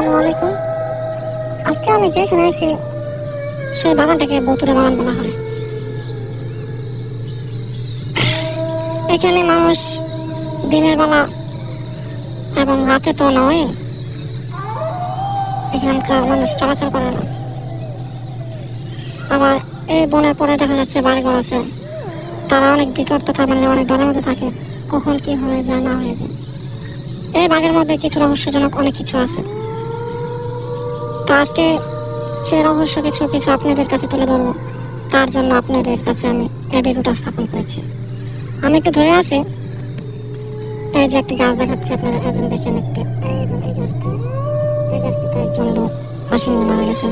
আসসালামু আজকে আমি যেখানে আছি, সেই বাগানটাকে বতুরে বাগান বলা হয়। এখানে মানুষ দিনের বেলা এবং রাতে তো নয়, এখানকার মানুষ চলাচল করে না। আবার এই বনের পরে দেখা যাচ্ছে বাড়িঘর আছে। তারা অনেক বিকট থাকে মানে অনেক ডরের মধ্যে থাকে, কখন কি হয়ে যায় না হয়ে। যায় এই বাঘের মধ্যে কিছু রহস্যজনক অনেক কিছু আছে। তো আজকে সেই রহস্য কিছু কিছু আপনাদের কাছে তুলে ধরবো। তার জন্য আপনাদের কাছে আমি এই ভিডিওটা স্থাপন করেছি। আমি একটু ধরে আছি। এই যে একটি গাছ দেখাচ্ছি আপনারা। এখন দেখেন একটি এই গাছটি। এই গাছটিতে একজন লোক ফাঁসি নিয়ে মারা গেছে।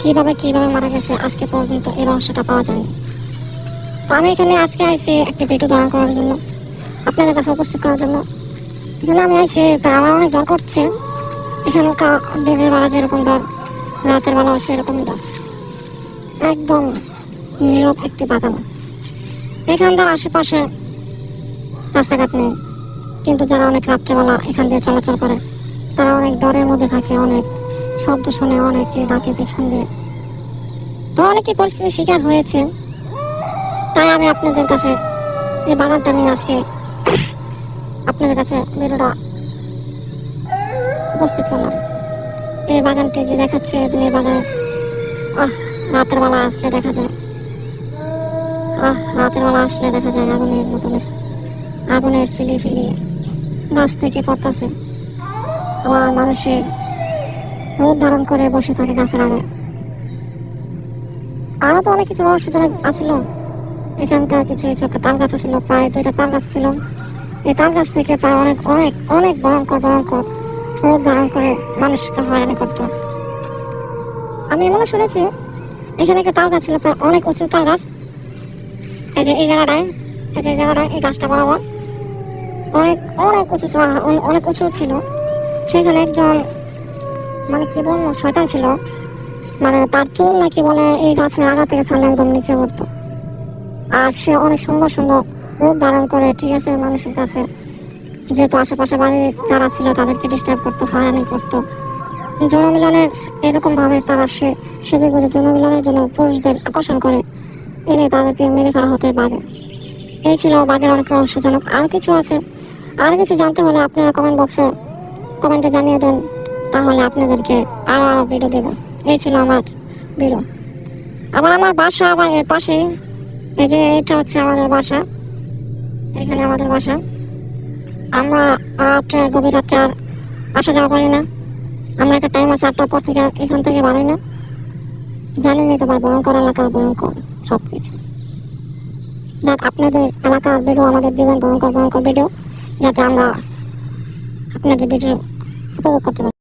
কীভাবে কীভাবে মারা গেছে আজকে পর্যন্ত এই রহস্যটা পাওয়া যায়নি। তো আমি এখানে আজকে আইছি একটি ভিডিও ধারণ করার জন্য, আপনাদের কাছে উপস্থিত করার জন্য। এখানে আমি আইছি তা আমার অনেক ডর করছে এখানকার দিনের বেলা যেরকম ডর রাতের বেলা সেরকমই ডর একদম নীরব একটি বাগান এখানকার আশেপাশে রাস্তাঘাট নেই। কিন্তু যারা অনেক রাত্রেবেলা এখান দিয়ে চলাচল করে, তারা অনেক ডরের মধ্যে থাকে, অনেক শব্দ শুনে, অনেকে ডাকে পিছন দিয়ে। তো অনেকে পরিস্থিতির শিকার হয়েছে। তাই আমি আপনাদের কাছে এই বাগানটা নিয়ে আজকে আপনাদের কাছে ভিডিওটা উপস্থিত করলাম। এই বাগানটি যে দেখাচ্ছে এদিন এই বাগানে, আহ, রাতের বেলা আসলে দেখা যায়। আহ, রাতের বেলা আসলে দেখা যায় আগুনের মতন আগুনের ফিলি ফিলি গাছ থেকে পড়তেছে। আবার মানুষের রোদ ধারণ করে বসে থাকে গাছের আগে। আরও তো অনেক কিছু রহস্যজনক আছিল। এখানকার কিছু কিছু একটা তাল গাছ ছিল প্রায় দুইটা তাল গাছ ছিল। এই তাল গাছ থেকে তারা অনেক অনেক অনেক ভয়ঙ্কর ভয়ঙ্কর রোদ ধারণ করে মানুষকে হয়রানি করতো। আমি এমনও শুনেছি, এখানে একটা তাল গাছ ছিল অনেক উঁচু তাল গাছ। এই যে এই জায়গাটায়, এই যে জায়গাটায় এই গাছটা বরাবর অনেক অনেক উঁচু অনেক- উঁচু ছিল। সেখানে একজন মানে কি বলব, শয়তান ছিল। মানে তার চুল নাকি বলে এই গাছের আগা থেকে ছাড়লে একদম নিচে পড়তো। আর সে অনেক সুন্দর সুন্দর রূপ ধারণ করে, ঠিক আছে, মানুষের কাছে। যেহেতু আশেপাশে বাড়ি যারা ছিল তাদেরকে ডিস্টার্ব করতো হয়রানি করতো। জনমিলনের এরকম ভাবে তারা সে সেজে গুজে জনমিলনের জন্য পুরুষদের আকর্ষণ করে, এনে তাদেরকে মেরে ফেলা হতে পারে। এই ছিল বাঘের অনেক রহস্যজনক। আরও কিছু আছে? আর কিছু জানতে হলে আপনারা কমেন্ট বক্সে কমেন্টে জানিয়ে দেন, তাহলে আপনাদেরকে আরও আরও ভিডিও দেবো। এই ছিল আমার ভিডিও আবার আমার বাসা আবার এর পাশেই। এই যে এটা হচ্ছে আমাদের বাসা। এখানে আমাদের বাসা। আমরা একটা গভীর রাত্রে আর আসা যাওয়া করি না। আমরা একটা টাইম আছে আটটার পর থেকে এখান থেকে বাড়ি না। জানেনই তো ভাই ভয়ঙ্কর এলাকা, ভয়ঙ্কর সব কিছু যাক, আপনাদের এলাকার ভিডিও আমাদের দেবেন ভয়ঙ্কর ভয়ঙ্কর ভিডিও যাতে আমরা আপনাদের ভিডিও উপভোগ করতে পারি।